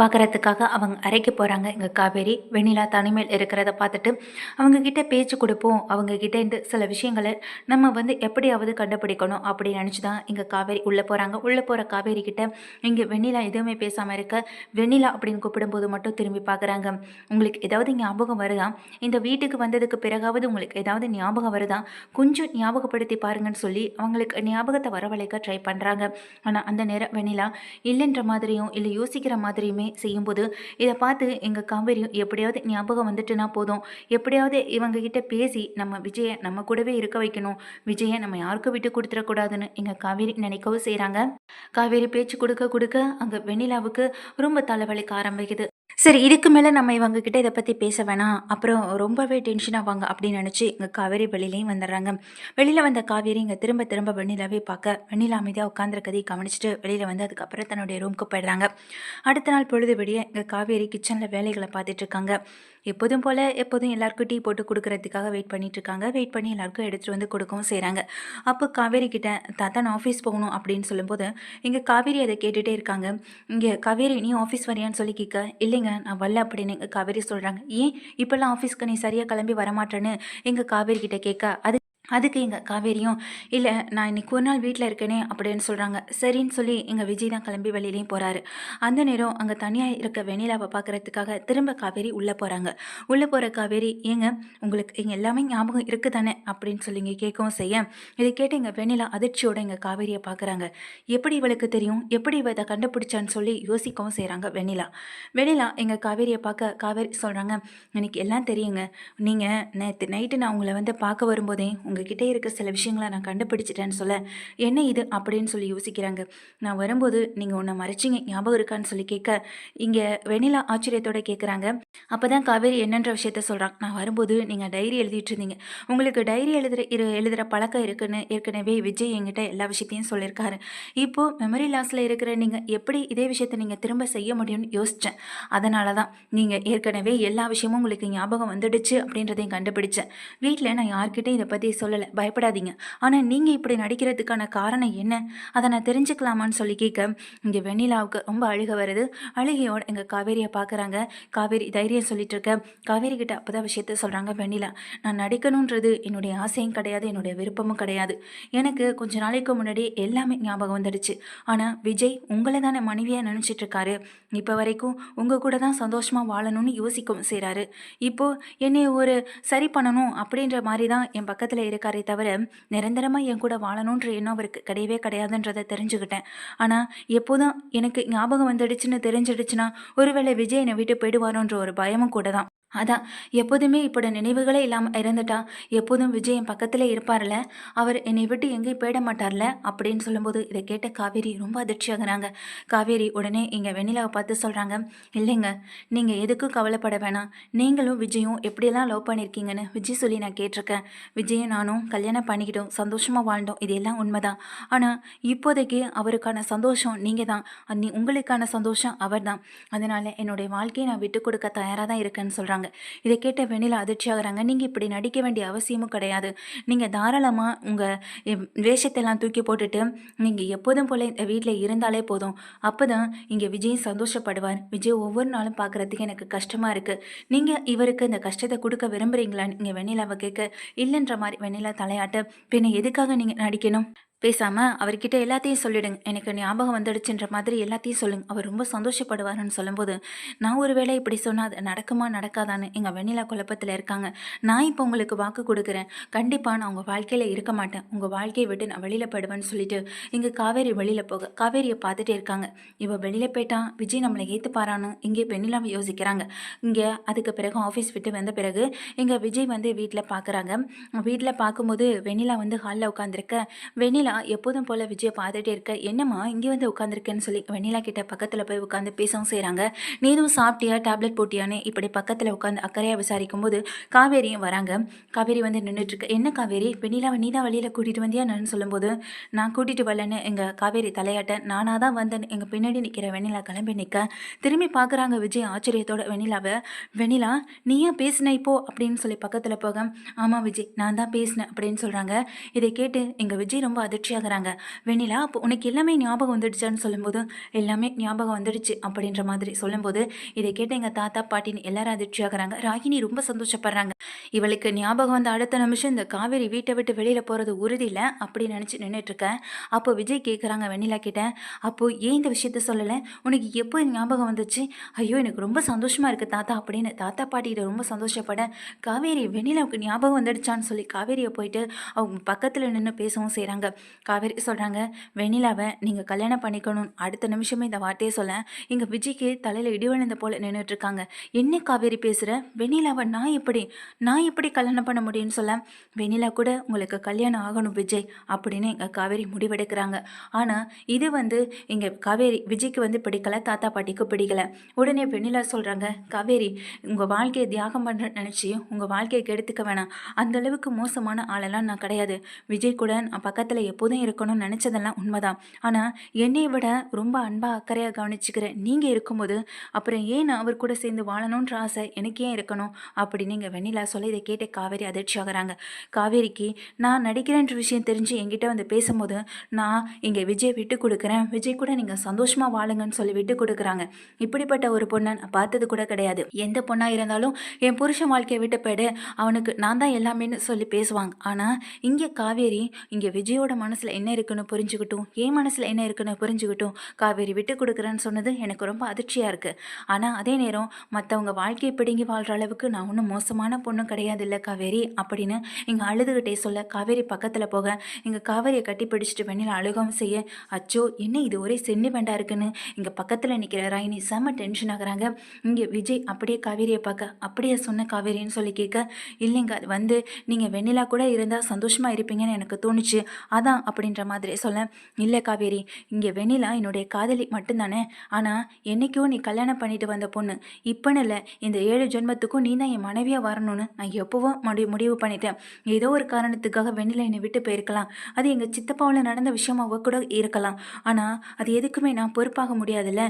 பார்க்கறதுக்காக அவங்க அறைக்கு போகிறாங்க இங்கே காவேரி வெண்ணிலா தனிமையில் இருக்கிறத பார்த்துட்டு அவங்கக்கிட்ட பேச்சு கொடுப்போம். அவங்கக்கிட்டேருந்து இருந்து சில விஷயங்களை நம்ம வந்து எப்படியாவது கண்டுபிடிக்கணும் அப்படின்னு நினச்சி தான் இங்கே காவேரி உள்ளே போகிறாங்க உள்ளே போகிற காவேரி கிட்ட இங்கே வெண்ணிலா எதுவுமே பேசாமல் இருக்க. வெண்ணிலா அப்படின்னு கூப்பிடும்போது மட்டும் திரும்பி பார்க்குறாங்க உங்களுக்கு ஏதாவது ஞாபகம் வருதா? இந்த வீட்டுக்கு வந்ததுக்கு பிறகாவது உங்களுக்கு ஏதாவது ஞாபகம் வருதா? கொஞ்சம் ஞாபகப்படுத்தி பாருங்கன்னு சொல்லி அவங்களுக்கு ஞாபகத்தை வரவழைக்க ட்ரை பண்ணுறாங்க ஆனால் அந்த நேரம் வெண்ணிலா இல்லைன்ற மாதிரியும் இல்லை யோசிக்கிற மாதிரியும் செய்யும்போது இதை பார்த்து எங்கள் காவேரியும் எப்படியாவது ஞாபகம் வந்துட்டுனா போதும். எப்படியாவது இவங்க கிட்ட பேசி நம்ம விஜயை நம்ம கூடவே இருக்க வைக்கணும். விஜயை நம்ம யாருக்கும் விட்டு கொடுத்துடக்கூடாதுன்னு எங்கள் காவேரி நினைக்கவும் செய்கிறாங்க காவேரி பேச்சு கொடுக்க கொடுக்க அங்கே வெண்ணிலாவுக்கு ரொம்ப தலைவலிக்க ஆரம்பிக்குது. சரி இதுக்கு மேலே நம்ம இவங்க கிட்ட இதை பற்றி பேச வேணாம். அப்புறம் ரொம்பவே டென்ஷன் ஆவாங்க அப்படின்னு நினச்சி இங்கே காவேரி வெளியிலையும் வந்துடுறாங்க. வெளியில் வந்த காவேரி இங்கே திரும்ப திரும்ப வெண்ணிலாவே பார்க்க வெண்ணிலா அமைதியாக உட்காந்துருக்கதையும் கவனிச்சுட்டு வெளியில் வந்து அதுக்கப்புறம் தன்னுடைய ரூமுக்கு போயிடுறாங்க. அடுத்த நாள் பொழுது விடிய இங்கே காவேரி கிச்சனில் வேலைகளை பார்த்துட்டு இருக்காங்க எப்போதும் போல் எப்போதும் எல்லாருக்கும் டீ போட்டு கொடுக்கறதுக்காக வெயிட் பண்ணிட்டு இருக்காங்க வெயிட் பண்ணி எல்லாருக்கும் எடுத்துகிட்டு வந்து கொடுக்கவும் செய்கிறாங்க அப்போ காவேரி கிட்ட தாத்தா நான் ஆஃபீஸ் போகணும் அப்படின்னு சொல்லும்போது இங்கே காவேரி அதை கேட்டுகிட்டே இருக்காங்க. இங்கே காவேரி நீ ஆஃபீஸ் வரியான்னு சொல்லி கேட்க இல்லைங்க நான் வரல அப்படின்னு எங்கள் காவேரி சொல்கிறாங்க ஏன்? இப்போல்லாம் ஆஃபீஸ்க்கு நீ சரியாக கிளம்பி வரமாட்டேன்னு எங்கள் காவேரி கிட்ட கேட்க அது அதுக்கு எங்கள் காவேரியும் இல்லை நான் இன்னைக்கு ஒரு நாள் வீட்டில் இருக்கேனே அப்படின்னு சொல்கிறாங்க சரின்னு சொல்லி எங்கள் விஜய் தான் கிளம்பி வெளியிலையும் போகிறாரு அந்த நேரம் அங்கே தனியாக இருக்க வெண்ணிலாவை பார்க்குறதுக்காக திரும்ப காவேரி உள்ளே போகிறாங்க உள்ளே போகிற காவேரி ஏங்க உங்களுக்கு இங்கே எல்லாமே ஞாபகம் இருக்குது தானே அப்படின்னு சொல்லி இங்கே கேட்கவும் செய்ய இதை கேட்டு எங்கள் வெண்ணிலா அதிர்ச்சியோட எங்கள் காவேரியை பார்க்குறாங்க எப்படி இவளுக்கு தெரியும்? எப்படி இவ இதை கண்டுபிடிச்சான்னு சொல்லி யோசிக்கவும் செய்கிறாங்க வெண்ணிலா. வெண்ணிலா எங்கள் காவேரியை பார்க்க காவேரி சொல்கிறாங்க எனக்கு எல்லாம் தெரியுங்க. நீங்கள் நேற்று நைட்டு நான் உங்களை வந்து பார்க்க வரும்போதே உங்கள் உங்ககிட்ட இருக்க சில விஷயங்களை நான் கண்டுபிடிச்சிட்டேன்னு சொல்ல என்ன இது? அப்படின்னு சொல்லி யோசிக்கிறாங்க. நான் வரும்போது நீங்கள் உன்னை மறைச்சிங்க ஞாபகம் இருக்கான்னு சொல்லி கேட்க இங்கே வெண்ணிலா ஆச்சரியத்தோட கேட்குறாங்க அப்போ தான் காவேரி என்னன்ற விஷயத்த சொல்கிறாங்க நான் வரும்போது நீங்கள் டைரி எழுதிட்டு இருந்தீங்க. உங்களுக்கு டைரி எழுதுகிற இரு எழுதுகிற பழக்கம் இருக்குன்னு ஏற்கனவே விஜய் என்கிட்ட எல்லா விஷயத்தையும் சொல்லியிருக்காரு. இப்போது மெமரி லாஸில் இருக்கிற நீங்கள் எப்படி இதே விஷயத்தை நீங்கள் திரும்ப செய்ய முடியும்னு யோசித்தேன் அதனால தான் நீங்கள் ஏற்கனவே எல்லா விஷயமும் உங்களுக்கு ஞாபகம் வந்துடுச்சு அப்படின்றதையும் கண்டுபிடிச்சேன். வீட்டில் நான் யார்கிட்டையும் இதை பற்றி சொல்ல சொல்லலை. பயப்படாதீங்க. ஆனால் நீங்கள் இப்படி நடிக்கிறதுக்கான காரணம் என்ன? அதை நான் தெரிஞ்சுக்கலாமான்னு சொல்லி கேட்க இங்கே வெண்ணிலாவுக்கு ரொம்ப அழுக வருது. அழுகையோடு எங்கள் காவேரியை பார்க்குறாங்க. காவேரி தைரியம் சொல்லிட்டு இருக்க. காவேரி கிட்ட அப்போ தான் விஷயத்த சொல்கிறாங்க வெண்ணிலா. நான் நடிக்கணுன்றது என்னுடைய ஆசையும் கிடையாது என்னுடைய விருப்பமும் கிடையாது. எனக்கு கொஞ்ச நாளைக்கு முன்னாடி எல்லாமே ஞாபகம் வந்துடுச்சு. ஆனால் விஜய் உங்களை தானே மனைவியாக நினச்சிட்டு இருக்காரு. இப்போ வரைக்கும் உங்கள் கூட தான் சந்தோஷமாக வாழணும்னு யோசிக்கவும் செய்கிறாரு இப்போது என்னை ஒரு சரி பண்ணணும் அப்படின்ற மாதிரி தான் என் பக்கத்தில் இருக்காரே தவிர நிரந்தரமாக என் கூட வாழணுன்ற எண்ணம் அவருக்கு கிடையவே கிடையாதுன்றதை தெரிஞ்சுக்கிட்டேன். ஆனால் எப்போதும் எனக்கு ஞாபகம் வந்துடுச்சுன்னு தெரிஞ்சிடுச்சுன்னா ஒருவேளை விஜய் என்னை விட்டு போயிடுவாரோன்ற ஒரு பயமும் கூட தான் அதான் எப்போதுமே இப்போட நினைவுகளே இல்லாமல் இறந்துட்டா எப்போதும் விஜய் என் பக்கத்தில் இருப்பார்ல அவர் என்னை விட்டு எங்கேயும் போயிட மாட்டார்ல அப்படின்னு சொல்லும்போது இதை கேட்ட காவேரி ரொம்ப அதிர்ச்சியாகிறாங்க. காவேரி உடனே இங்கே வெண்ணிலாவை பார்த்து சொல்கிறாங்க இல்லைங்க நீங்கள் எதுக்கும் கவலைப்பட வேணாம். நீங்களும் விஜயும் எப்படியெல்லாம் லவ் பண்ணியிருக்கீங்கன்னு விஜய் சொல்லி நான் கேட்டிருக்கேன். விஜயும் நானும் கல்யாணம் பண்ணிக்கிட்டோம் சந்தோஷமாக வாழ்ந்தோம் இது எல்லாம் உண்மைதான். ஆனால் இப்போதைக்கு அவருக்கான சந்தோஷம் நீங்கள் தான் அன்னி உங்களுக்கான சந்தோஷம் அவர் தான் அதனால் என்னுடைய வாழ்க்கையை நான் விட்டு கொடுக்க தயாராக தான் இருக்கேன்னு சொல்கிறாங்க இதை கேட்ட வெண்ணிலா அதிர்ச்சி ஆகுறாங்க நீங்கள் இப்படி நடிக்க வேண்டிய அவசியமும் கிடையாது. நீங்கள் தாராளமாக உங்கள் வேஷத்தெல்லாம் தூக்கி போட்டுட்டு நீங்கள் எப்போதும் போல் இந்த வீட்டில் இருந்தாலே போதும். அப்போ தான் இங்கே விஜய் சந்தோஷப்படுவார். விஜய் ஒவ்வொரு நாளும் பார்க்குறதுக்கு எனக்கு கஷ்டமாக இருக்குது நீங்கள் இவருக்கு இந்த கஷ்டத்தை கொடுக்க விரும்புகிறீங்களான்னு இங்கே வெண்ணிலாவை கேட்க இல்லைன்ற மாதிரி வெண்ணிலா தலையாட்ட பின்ன எதுக்காக நீங்கள் நடிக்கணும்? பேசாமல் அவர்கிட்ட எல்லாத்தையும் சொல்லிடுங்க. எனக்கு ஞாபகம் வந்துடுச்சுன்ற மாதிரி எல்லாத்தையும் சொல்லுங்க. அவர் ரொம்ப சந்தோஷப்படுவாருன்னு சொல்லும்போது நான் ஒரு வேளை இப்படி சொன்னால் அது நடக்குமா நடக்காதான்னு எங்கள் வெண்ணிலா குழப்பத்தில் இருக்காங்க. நான் இப்போ உங்களுக்கு வாக்கு கொடுக்குறேன். கண்டிப்பாக நான் உங்கள் வாழ்க்கையில் இருக்க மாட்டேன். உங்கள் வாழ்க்கையை விட்டு நான் வெளியில் போயிடுவேன்னு சொல்லிட்டு இங்கே காவேரி வெளியில் போக காவேரியை பார்த்துட்டே இருக்காங்க. இவள் வெளியில் போயிட்டான் விஜய் நம்மளை ஏற்றுப்பாரான்னு இங்கே வெண்ணிலாவை யோசிக்கிறாங்க. இங்கே அதுக்கு பிறகு ஆஃபீஸ் விட்டு வந்த பிறகு இங்கே விஜய் வந்து வீட்டில் பார்க்குறாங்க வீட்டில் பார்க்கும்போது வெண்ணிலா வந்து ஹாலில் உட்காந்துருக்க வெண்ணிலா எப்போதும் போல் விஜயை பார்த்துட்டே இருக்க. என்னம்மா இங்கே வந்து உட்காந்துருக்கேன்னு சொல்லி வெண்ணிலா கிட்ட பக்கத்தில் போய் உட்காந்து பேசவும் செய்கிறாங்க நீ எதுவும் சாப்பிட்டியா டேப்லெட் போட்டியான்னு இப்படி பக்கத்தில் உட்காந்து அக்கறையாக விசாரிக்கும் போது காவேரியும் வராங்க. காவேரி வந்து நின்றுட்டுருக்கு என்ன காவேரி? வெண்ணிலாவை நீ தான் வழியில் கூட்டிகிட்டு வந்தியா? நான் சொல்லும்போது நான் கூட்டிகிட்டு வரலன்னு எங்கள் காவேரி தலையாட்ட நானாக தான் வந்தேன் எங்கள் பின்னாடி நிற்கிற வெண்ணிலா கிளம்பி நிற்க திரும்பி பார்க்குறாங்க விஜய் ஆச்சரியத்தோட வெண்ணிலாவை. வெண்ணிலா நீ ஏன் பேசின இப்போ? அப்படின்னு சொல்லி பக்கத்தில் போக ஆமாம் விஜய் நான் தான் பேசினேன் அப்படின்னு சொல்கிறாங்க இதை கேட்டு எங்கள் விஜய் ரொம்ப அதிர்ச்சி அதிர்ச்சி வெண்ணிலா அப்போ உனக்கு எல்லாமே ஞாபகம் வந்துடுச்சான்னு சொல்லும்போது எல்லாமே ஞாபகம் வந்துடுச்சு அப்படின்ற மாதிரி சொல்லும்போது இதை கேட்ட எங்கள் தாத்தா பாட்டின்னு எல்லாரும் அதிர்ச்சியாகிறாங்க. ராகினி ரொம்ப சந்தோஷப்படுறாங்க. இவளுக்கு ஞாபகம் வந்த அடுத்த நிமிஷம் இந்த காவேரி வீட்டை விட்டு வெளியில் போகிறது உறுதி இல்லை அப்படின்னு நினச்சி நின்றுட்டுருக்கேன் அப்போ விஜய் கேட்குறாங்க வெண்ணிலா கிட்ட அப்போ ஏன் இந்த விஷயத்த சொல்லலை? உனக்கு எப்போ ஞாபகம் வந்துச்சு? ஐயோ எனக்கு ரொம்ப சந்தோஷமாக இருக்குது தாத்தா அப்படின்னு தாத்தா பாட்டிகிட்ட ரொம்ப சந்தோஷப்பட காவேரி வெண்ணிலாவுக்கு ஞாபகம் வந்துடுச்சான்னு சொல்லி காவேரியை போயிட்டு அவங்க பக்கத்தில் நின்று பேசவும் செய்கிறாங்க காவேரி சொல்கிறாங்க வெண்ணிலாவை நீங்கள் கல்யாணம் பண்ணிக்கணும் அடுத்த நிமிஷமே இந்த வார்த்தையை சொல்ல இங்கே விஜய்க்கு தலையில் இடி விழுந்த போல் நின்றுட்டுருக்காங்க என்ன காவேரி பேசுகிற வெண்ணிலாவை நான் எப்படி நான் எப்படி கல்யாணம் பண்ண முடியும்னு சொல்ல வெண்ணிலா கூட உங்களுக்கு கல்யாணம் ஆகணும் விஜய் அப்படின்னு எங்கள் காவேரி முடிவெடுக்கிறாங்க. ஆனால் இது வந்து இங்கே காவேரி விஜய்க்கு வந்து பிடிக்கல தாத்தா பாட்டிக்கு பிடிக்கல. உடனே வெண்ணிலா சொல்கிறாங்க காவேரி உங்கள் வாழ்க்கையை தியாகம் பண்ண நினச்சி உங்கள் வாழ்க்கையை கெடுத்துக்க வேணாம். அந்த அளவுக்கு மோசமான ஆளெல்லாம் நான் கிடையாது. விஜய் கூட நான் பக்கத்தில் எப்போதும் இருக்கணும்னு நினச்சதெல்லாம் உண்மைதான். ஆனால் என்னை விட ரொம்ப அன்பாக அக்கறையாக கவனிச்சுக்கிற நீங்கள் இருக்கும்போது அப்புறம் ஏன் நான் அவர் கூட சேர்ந்து வாழணுன்ற ஆசை எனக்கு ஏன் இருக்கணும் அப்படின்னு இங்கே வெண்ணிலா சொல்ல இதை கேட்டு காவேரி அதிர்ச்சி ஆகுறாங்க. காவேரிக்கு நான் நடிக்கிறேன்ற விஷயம் தெரிஞ்சு என்கிட்ட வந்து பேசும்போது நான் இங்கே விஜய் விட்டு கொடுக்குறேன். விஜய் கூட நீங்கள் சந்தோஷமாக வாழுங்கன்னு சொல்லி விட்டு கொடுக்குறாங்க. இப்படிப்பட்ட ஒரு பொண்ணை நான் பார்த்தது கூட கிடையாது. எந்த பொண்ணாக இருந்தாலும் என் புருஷன் வாழ்க்கையை விட்டு போயிடு. அவனுக்கு நான் தான் எல்லாமேன்னு சொல்லி பேசுவாங்க. ஆனால் இங்கே காவேரி இங்கே விஜயோட மனசில் என்ன இருக்குன்னு புரிஞ்சுக்கிட்டும் என் மனசில் என்ன இருக்குன்னு புரிஞ்சுக்கிட்டும் காவேரி விட்டு கொடுக்குறேன்னு சொன்னது எனக்கு ரொம்ப அதிர்ச்சியாக இருக்குது ஆனால் அதே நேரம் மற்றவங்க வாழ்க்கையை பிடுங்கி வாழ்கிற அளவுக்கு நான் ஒன்றும் மோசமான பொண்ணும் கிடையாது இல்லை காவேரி அப்படின்னு இங்கே அழுதுகிட்டே சொல்ல காவேரி பக்கத்தில் போக இங்கே காவேரியை கட்டி பிடிச்சிட்டு வெண்ணில் அழுகவும் செய்ய அச்சோ என்ன இது ஒரே சென்டிமெண்ட்டாக இருக்குன்னு. இங்கே பக்கத்தில் நிற்கிற ராயினி செம்ம டென்ஷன் ஆகுறாங்க. இங்கே விஜய் அப்படியே காவேரியை பார்க்க அப்படியே சொன்ன காவேரின்னு சொல்லி கேட்க இல்லைங்க அது வந்து நீங்கள் வெண்ணிலா கூட இருந்தால் சந்தோஷமாக இருப்பீங்கன்னு எனக்கு தோணுச்சு. அதான் அப்படின்ற மாதிரி சொல்ல இல்லை காவேரி இங்கே வெண்ணிலா என்னுடைய காதலி மட்டும்தானே. ஆனால் என்றைக்கோ நீ கல்யாணம் பண்ணிட்டு வந்த பொண்ணு. இப்போன்னு இல்லை இந்த ஏழு ஜென்மத்துக்கும் நீ தான் என் மனைவியாக வரணும்னு நான் எப்போவும் முடி முடிவு பண்ணிட்டேன். ஏதோ ஒரு காரணத்துக்காக வெண்ணிலா என்னை விட்டு போயிருக்கலாம். அது எங்கள் சித்தப்பாவில் நடந்த விஷயமாக கூட இருக்கலாம். ஆனால் அது எதுக்குமே நான் பொறுப்பாக முடியாதுல்ல.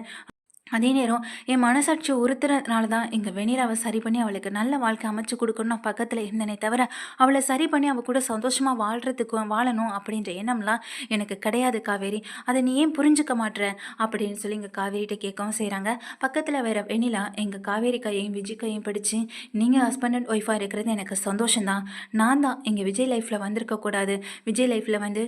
அதே நேரம் என் மனசாட்சி உறுத்துறதுனால தான் எங்கள் வெண்ணிலாவை சரி பண்ணி அவளுக்கு நல்ல வாழ்க்கை அமைச்சு கொடுக்கணும் நான் பக்கத்தில் இருந்தேனே தவிர அவளை சரி பண்ணி அவள் கூட சந்தோஷமாக வாழ்கிறதுக்கு வாழணும் அப்படின்ற எண்ணம்லாம் எனக்கு கிடையாது காவேரி. அதை நீ ஏன் புரிஞ்சுக்க மாட்டுற அப்படின்னு சொல்லி எங்கள் காவேரிகிட்ட கேட்கவும் செய்கிறாங்க பக்கத்தில் வேற வெண்ணிலா எங்கள் காவேரி கையையும் விஜய் கையும் பிடிச்சி நீங்கள் ஹஸ்பண்ட் அண்ட் ஒய்ஃபாக இருக்கிறது எனக்கு சந்தோஷம்தான். நான் தான் எங்கள் விஜய் லைஃப்பில் வந்திருக்கக்கூடாது. விஜய் லைஃப்பில் வந்து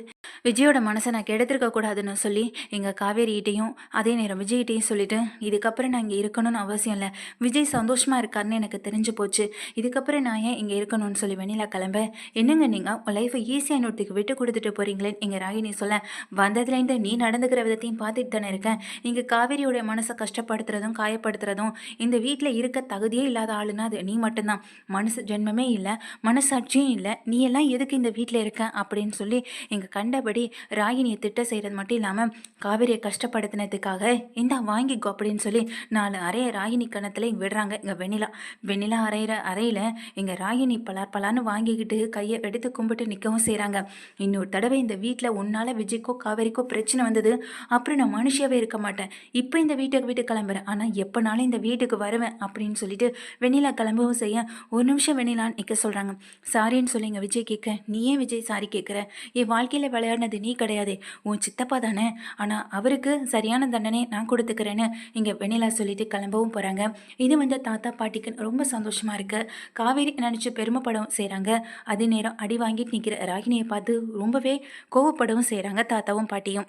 விஜயோட மனசை நான் கெடுத்திருக்க கூடாதுன்னு சொல்லி எங்கள் காவேரிகிட்டையும் அதே நேரம் விஜய்கிட்டையும் சொல்லிட்டு இதுக்கப்புறம் நான் இங்கே இருக்கணும்னு அவசியம் இல்லை. விஜய் சந்தோஷமாக இருக்காருன்னு எனக்கு தெரிஞ்சு போச்சு. இதுக்கப்புறம் நான் ஏன் இங்கே இருக்கணும்னு சொல்லி வெண்ணிலா கிளம்ப? என்னங்க நீங்கள் உங்கள் லைஃப்பை ஈஸியாக இன்னொருத்துக்கு விட்டு கொடுத்துட்டு போகிறீங்களேன்னு எங்கள் ராகினி சொல்ல. வந்ததுலேருந்து நீ நடந்துக்கிற விதத்தையும் பார்த்துட்டு தானே இருக்கேன் இங்கே காவேரியோட மனசை கஷ்டப்படுத்துறதும் காயப்படுத்துறதும் இந்த வீட்டில் இருக்க தகுதியே இல்லாத ஆளுன்னா அது நீ மட்டும்தான். மனசு ஜென்மமே இல்லை. மனசாட்சியும் இல்லை. நீ எல்லாம் எதுக்கு இந்த வீட்டில் இருக்க? அப்படின்னு சொல்லி எங்கள் கண்டபடி ராகினியை திட்ட செய்கிறது மட்டும் இல்லாமல் காவேரியை கஷ்டப்படுத்தினதுக்காக இந்த வாங்கிக்கோ அப்படின்னு சொல்லி நாலு அறைய ராகினி கணத்தில் விடுறாங்க இங்கே வெண்ணிலா. வெண்ணிலா அறையிற அறையில் இங்கே ராகினி பலார் பலான்னு வாங்கிக்கிட்டு கையை எடுத்து கும்பிட்டு நிற்கவும் செய்கிறாங்க இன்னொரு தடவை இந்த வீட்டில் உன்னால் விஜய்க்கோ காவேரிக்கோ பிரச்சனை வந்தது அப்புறம் நான் மனுஷியாவே இருக்க மாட்டேன். இப்போ இந்த வீட்டுக்கு வீட்டுக்கு கிளம்புறேன். ஆனால் எப்போனாலும் இந்த வீட்டுக்கு வருவேன் அப்படின்னு சொல்லிட்டு வெண்ணிலா கிளம்பவும் செய்ய ஒரு நிமிஷம் வெண்ணிலான்னு நிற்க சொல்கிறாங்க சாரின்னு சொல்லி இங்கே விஜய் கேட்க நீ ஏன் விஜய் சாரி கேட்குற என் வாழ்க்கையில் விளையாடினது நீ கிடையாது. உன் சித்தப்பா தானே. ஆனால் அவருக்கு சரியான தண்டனை நான் கொடுத்துக்கிறேன்னு இங்கே வெண்ணிலா சொல்லிட்டு கிளம்பவும் போகிறாங்க இது வந்து தாத்தா பாட்டிக்கு ரொம்ப சந்தோஷமாக இருக்குது காவேரி நினச்சி பெருமைப்படவும் செய்கிறாங்க அதே நேரம் அடி வாங்கிட்டு நிற்கிற ராகினியை பார்த்து ரொம்பவே கோவப்படவும் செய்கிறாங்க தாத்தாவும் பாட்டியும்.